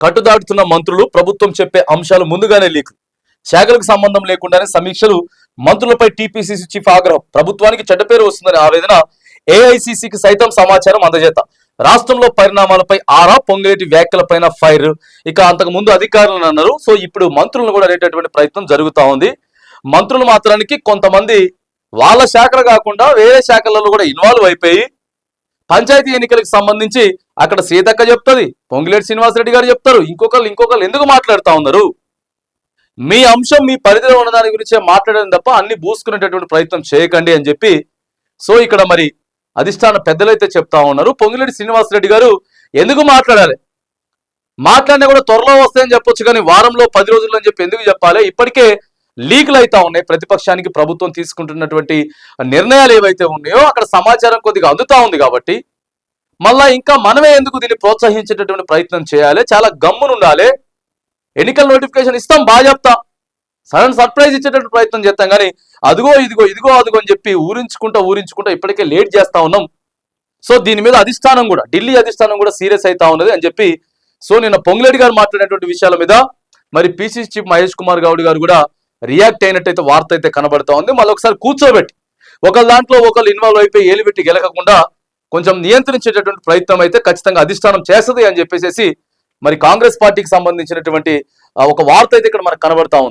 కట్టుదాటుతున్న మంత్రులు ప్రభుత్వం చెప్పే అంశాలు ముందుగానే లీకు. శాఖలకు సంబంధం లేకుండానే సమీక్షలు మంత్రులపై టీపీసీసీ చీఫ్ ఆగ్రహం. ప్రభుత్వానికి చెడ్డ పేరు వస్తుందని ఆవేదన ఏఐసీసీకి సైతం సమాచారం అందజేత. రాష్ట్రంలో పరిణామాలపై ఆరా పొంగిరెడ్డి వ్యాఖ్యలపైన ఫైర్. ఇక అంతకు ముందు అధికారులను అన్నారు. సో ఇప్పుడు మంత్రులను కూడా అనేటటువంటి ప్రయత్నం జరుగుతూ ఉంది. మంత్రులు మాత్రానికి కొంతమంది వాళ్ళ శాఖలు కాకుండా వేరే శాఖలలో కూడా ఇన్వాల్వ్ అయిపోయి పంచాయతీ ఎన్నికలకు సంబంధించి అక్కడ సీతక్క చెప్తుంది పొంగిలేటి శ్రీనివాసరెడ్డి గారు చెప్తారు ఇంకొకరు ఇంకొకరు ఎందుకు మాట్లాడుతూ ఉన్నారు? మీ అంశం మీ పరిధిలో ఉన్న దాని గురించే మాట్లాడడం తప్ప అన్ని బూసుకునేటటువంటి ప్రయత్నం చేయకండి అని చెప్పి సో ఇక్కడ మరి అధిష్టాన పెద్దలైతే చెప్తా ఉన్నారు. పొంగిలేటి శ్రీనివాసరెడ్డి గారు ఎందుకు మాట్లాడాలి? మాట్లాడినా కూడా త్వరలో వస్తాయని చెప్పొచ్చు కానీ వారంలో పది రోజులు అని చెప్పి ఎందుకు చెప్పాలి? ఇప్పటికే లీకులు అవుతా ఉన్నాయి. ప్రతిపక్షానికి ప్రభుత్వం తీసుకుంటున్నటువంటి నిర్ణయాలు ఏవైతే ఉన్నాయో అక్కడ సమాచారం కొద్దిగా అందుతా ఉంది కాబట్టి మళ్ళా ఇంకా మనమే ఎందుకు దీన్ని ప్రోత్సహించేటటువంటి ప్రయత్నం చేయాలి? చాలా గమ్మునుండాలి. ఎన్నికల నోటిఫికేషన్ ఇస్తాం బాగా చెప్తా. సడన్ సర్ప్రైజ్ ఇచ్చేటటువంటి ప్రయత్నం చేస్తాం కానీ అదిగో ఇదిగో ఇదిగో అదిగో అని చెప్పి ఊరించుకుంటా ఊరించుకుంటా ఇప్పటికే లేట్ చేస్తా ఉన్నాం. సో దీని మీద అధిష్టానం కూడా ఢిల్లీ అధిష్టానం కూడా సీరియస్ అవుతా ఉన్నది అని చెప్పి సో నిన్న పొంగులేటి గారు మాట్లాడినటువంటి విషయాల మీద మరి పిసిసి చీఫ్ మహేష్ కుమార్ గౌడ్ గారు కూడా రియాక్ట్ అయినట్టయితే వార్త అయితే కనబడతా ఉంది. మళ్ళీ ఒకసారి కూర్చోబెట్టి ఒకళ్ళ దాంట్లో ఒకళ్ళు ఇన్వాల్వ్ అయిపోయి ఏలు పెట్టి గెలకకుండా కొంచెం నియంత్రించేటటువంటి ప్రయత్నం అయితే ఖచ్చితంగా అధిష్టానం చేస్తుంది అని చెప్పేసి మరి కాంగ్రెస్ పార్టీకి సంబంధించినటువంటి ఒక వార్త అయితే ఇక్కడ మనకు కనబడతా ఉంది.